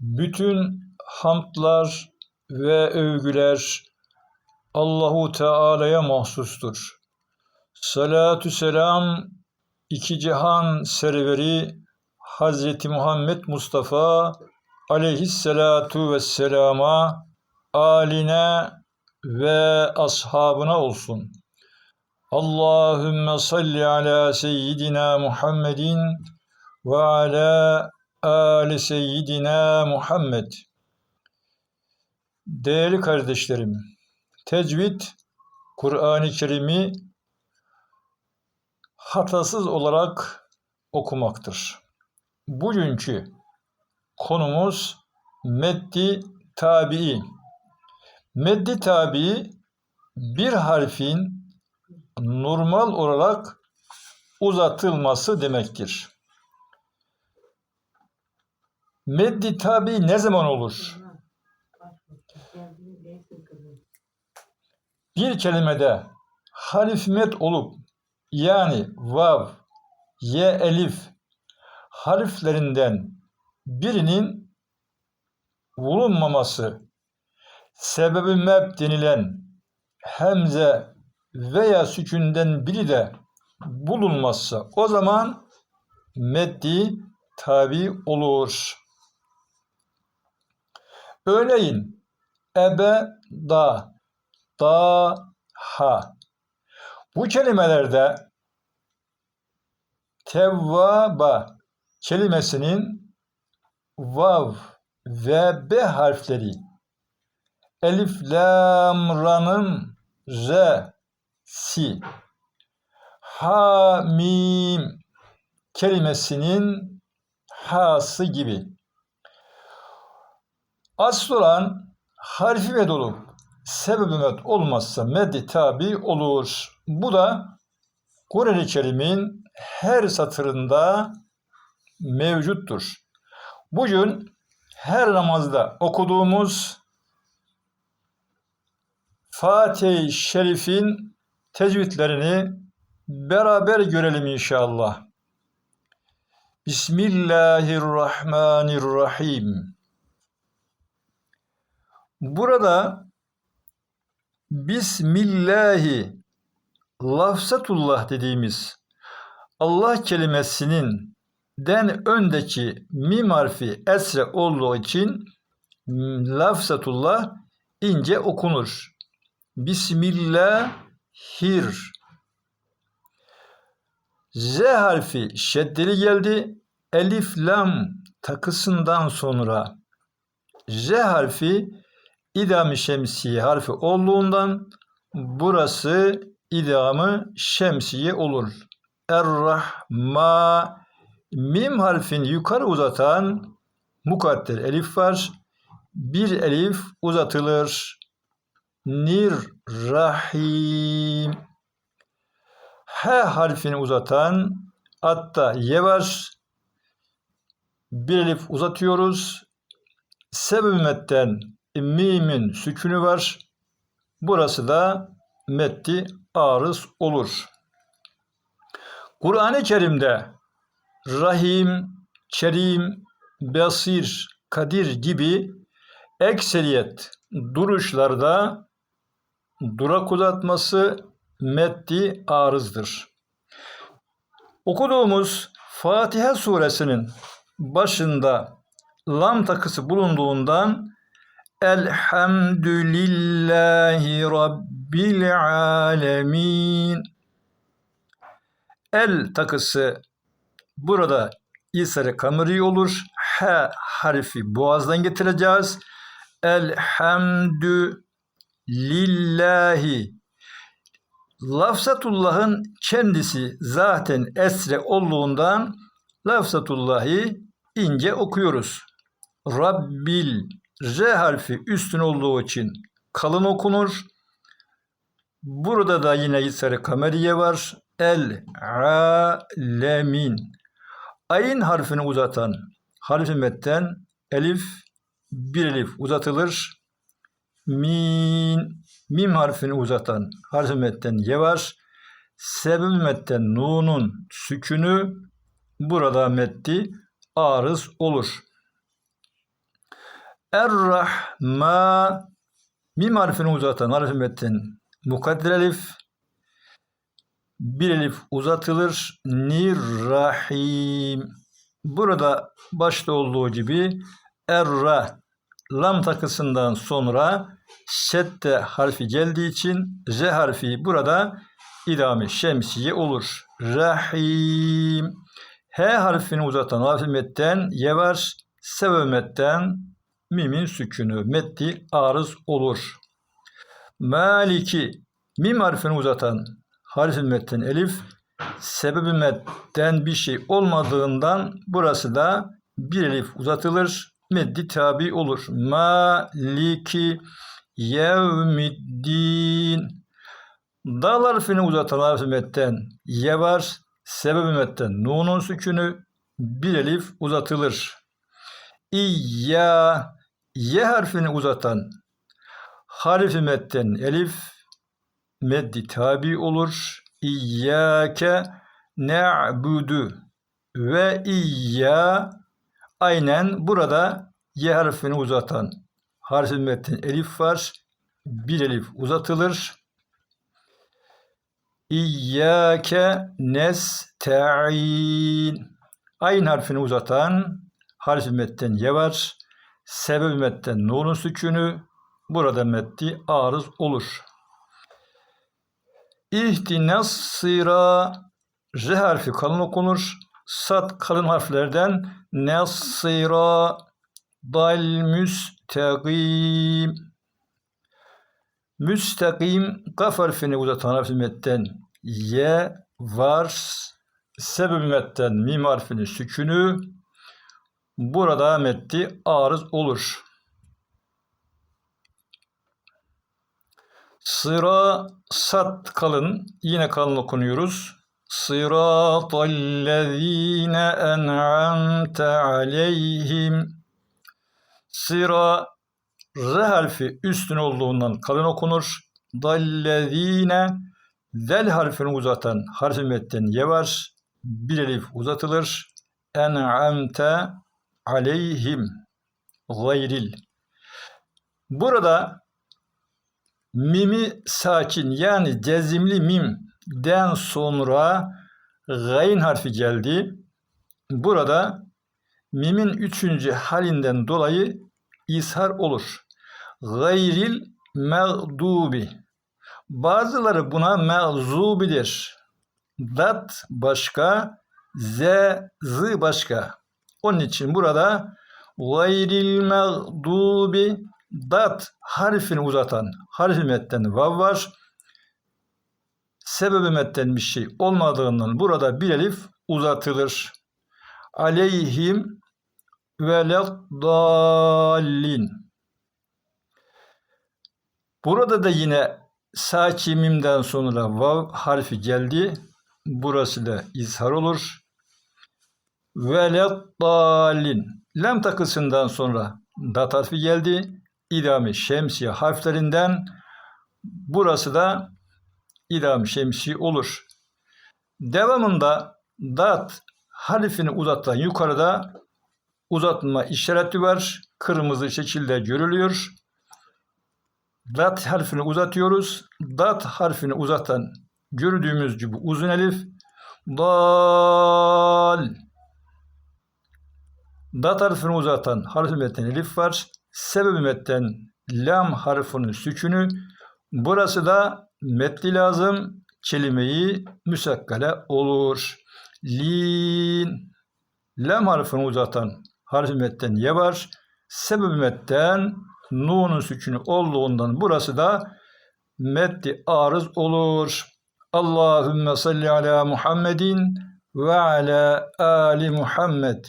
Bütün hamdlar ve övgüler Allahu Teala'ya mahsustur. Salatü selam iki cihan serveri Hazreti Muhammed Mustafa aleyhissalatu vesselama aline ve ashabına olsun. Allahümme salli ala seyyidina Muhammedin ve ala ali seyyidina Muhammed. Değerli kardeşlerim, tecvid Kur'an-ı Kerim'i hatasız olarak okumaktır. Bugünkü konumuz meddi tabii. Meddi tabii bir harfin normal olarak uzatılması demektir. Meddi tabi ne zaman olur? Bir kelimede harf met olup yani vav, ye, elif harflerinden birinin bulunmaması sebebi meb denilen hemze veya sükünden biri de bulunmazsa o zaman meddi tabi olur. Örneğin ebe da da ha bu kelimelerde tevvaba kelimesinin vav ve b harfleri elif lam ra'nın z si ha mim kelimesinin hası gibi. Asıl olan harfi med olup sebebi med olmazsa meddi tabi olur. Bu da Kur'an-ı Kerim'in her satırında mevcuttur. Bugün her namazda okuduğumuz Fatih-i Şerif'in tecvidlerini beraber görelim inşallah. Bismillahirrahmanirrahim. Burada Bismillahi lafzatullah dediğimiz Allah kelimesinin den öndeki mim harfi esre olduğu için lafzatullah ince okunur. Bismillahir. Z harfi şeddeli geldi. Elif lam takısından sonra Z harfi idam-ı şemsiye harfi olduğundan burası idamı şemsiye olur. Er-Rahma mim harfini yukarı uzatan mukadder elif var. Bir elif uzatılır. Nir Rahim. H harfini uzatan atta ye var. Bir elif uzatıyoruz. Sebebi mimin sükünü var. Burası da metti arız olur. Kur'an-ı Kerim'de Rahim, Kerim, Basir, Kadir gibi ekseriyet duruşlarda durak uzatması meddi arızdır. Okuduğumuz Fatiha suresinin başında lam takısı bulunduğundan Elhamdülillahi Rabbil alemin El takısı burada İsa'yı kameri olur. H harfi boğazdan getireceğiz. Elhamdü lillahi Lafzatullah'ın kendisi zaten esre olduğundan lafzatullahi ince okuyoruz. Rabbil R harfi üstün olduğu için kalın okunur. Burada da yine İsra kameriye var. El alemin. Ayın harfini uzatan harfi metten elif bir elif uzatılır. Min mim harfini uzatan harfi metten ye var. Sebeb metten nunun sükünü burada metti arız olur. Er-Rahma mim harfini uzatan harf metin mukadder elif bir elif uzatılır. Nir-Rahim. Burada başta olduğu gibi erra lam takısından sonra şedde harfi geldiği için R harfi burada idame şemsiye olur. Rahim. H harfini uzatan harfi metten ye var. Sebep metten mimin sükünü metti arız olur. Maliki mim harfini uzatan harfi metten elif sebebi metten bir şey olmadığından burası da bir elif uzatılır. Meddi tabi olur. Maliki yevmiddin Dal harfini uzatan harfi metten ye var. Sebebi metten nunun sükünü bir elif uzatılır. İyya ye harfini uzatan harfi metten elif meddi tabi olur. İyyâke ne'budu ve iyya aynen burada y harfini uzatan harfi metin elif var. Bir elif uzatılır. İyyâke nesta'in Ayn harfini uzatan harfi metten ye var. Sebep metten nunun sükünü burada metti arız olur. İhtinas sıra R harfi kalın okunur. Sat kalın harflerden nesira dal müstakim müstakim kaf harfini uzatan harfi metten ye var sebep metten mim harfini sükünü burada metti arız olur. Sıra sat kalın. Yine kalın okunuyoruz. Sıratallezine en'amte aleyhim. Sıra R harfi üstün olduğundan kalın okunur. Dallezine Del harfini uzatan harfi metten ye var. Bir elif uzatılır. En'amte aleyhim. Gayril. Burada mimi sakin yani cezimli mimden sonra gayn harfi geldi. Burada mimin üçüncü halinden dolayı ishar olur. Gayril mağdubi. Bazıları buna mağzubidir. Dat başka, z, z başka. Onun için burada gayril mağdubi dat harfini uzatan harfi metten vav var. Sebebi metten bir şey olmadığından burada bir elif uzatılır. Aleyhim ve dallin. Burada da yine mimden sonra vav harfi geldi. Burası da izhar olur. Ve dallin. Lam takısından sonra dat geldi idam-ı şemsiye harflerinden burası da idam-ı şemsi olur. Devamında dat harfini uzatan yukarıda uzatma işareti var. Kırmızı şekilde görülüyor. Dat harfini uzatıyoruz. Dat harfini uzatan gördüğümüz gibi uzun elif. Dal. Dat harfini uzatan harfi metin elif var sebebi metten lam harfinin sükünü burası da metli lazım kelimeyi müsakkale olur. Lin lam harfini uzatan harfi metten ye var. Sebebi metten nunun sükünü olduğundan burası da metti arız olur. Allahümme salli ala Muhammedin ve ala ali Muhammed.